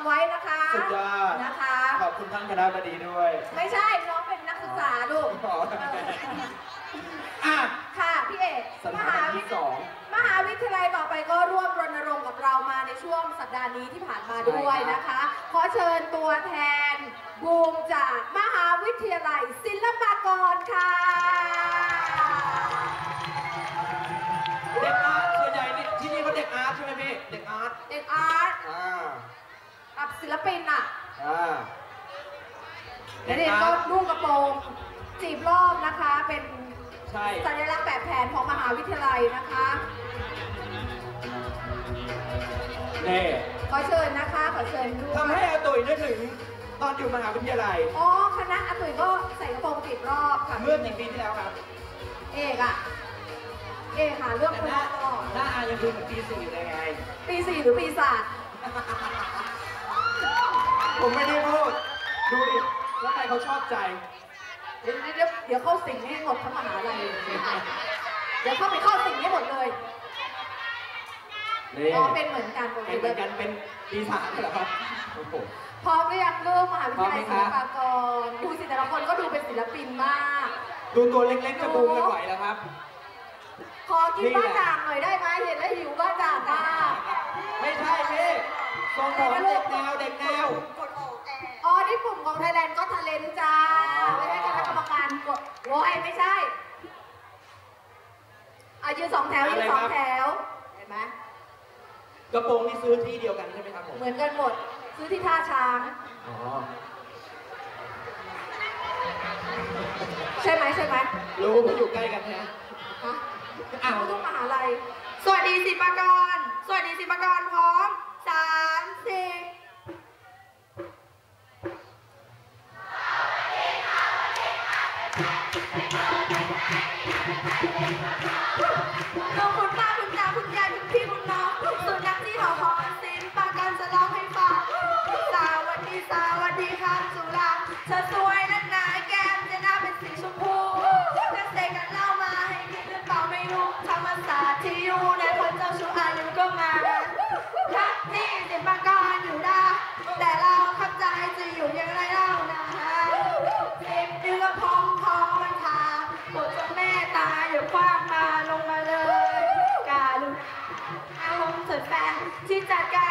ำไว้นะคะสุดยอดนะคะ ขอบคุณท่านคณะบดีด้วย ไม่ใช่น้องเป็นนักศึกษาลูกอ๋ออะค่ะพี่เอกสถานะที่สองมหาวิทยาลัยต่อไปก็ร่วมรณรงค์กับเรามาในช่วงสัปดาห์นี้ที่ผ่านมาด้วยนะคะ ขอเชิญตัวแทนบูมจากมหาวิทยาลัยศิลปากรค่ะเด็กอาร์ตส่วนใหญ่นี่ที่นี่เขาเด็กอาร์ตใช่ไหมพี่เด็กอาร์ตเด็กอาร์ตอ่า กับศิลปินอะอ่าแล้วเด็กก็นุ่งกระโปรงจีบรอบนะคะเป็นใช่สัญลักษณ์แบบแผนของมหาวิทยาลัยนะคะนี่ขอเชิญนะคะขอเชิญด้วยทำให้อาตุ๋ยนึกถึงตอนอยู่มหาวิทยาลัยอ๋อคณะอาตุ๋ยก็ใส่กระโปรงจีบรอบค่ะเมื่อกี่ปีที่แล้วครับ เอกอะเอกค่ะเลือกแต่คนหน้าตลอดหน้าอายังดูเหมือนปีสี่อยู่เลยไง ปีสี่หรือปีศาจ ผมไม่ได้พูด ดูดิ แล้วใครเขาชอบใจ เดี๋ยวเดี๋ยวเดี๋ยวเข้าสิงให้หมดทั้งมหาลัยเดี๋ยวเข้าไปเข้าสิงให้หมดเลยนี่อ๋อเป็นเหมือนกันโอเคเป็นเหมือนกันเป็นปีศาจเหรอครับโอ้โหพร้อมหรือยังลูกมหาวิทยาลัยพร้ศิอมลไหมคะปากรดูสิแต่ละคนก็ดูเป็นศิลปินมาก ดูตัวเล็กๆจะบูมกันไหวแล้วครับ ขอกินบ้าจ่างหน่อยได้ไหมเห็นแล้วหิวบ้าจ่างมาก ไม่ใช่พี่ทรงผมเด็กแนวเด็กแนว อ๋อนี่ปุ่มของไทยแล นด์ก็ทะเลนจ้า ไม่ให้คณะกรรมการกดโว้ยไม่ใช่อะยืนสองแถวยืนสองแถว เห็นไหมกระโปรงนี่ซื้อที่เดียวกันใช่ไหมครับผม เหมือนกันหมด ซื้อที่ท่าช้าง อ๋อ ใช่ไหมใช่ไหมรู้ผมอยู่ใกล้กันนะฮะอ้าวทุกมหาลัย สวัสดีศิลปากร สวัสดีศิลปากรพร้อมสามสี่ ขอบคุณ นที่จั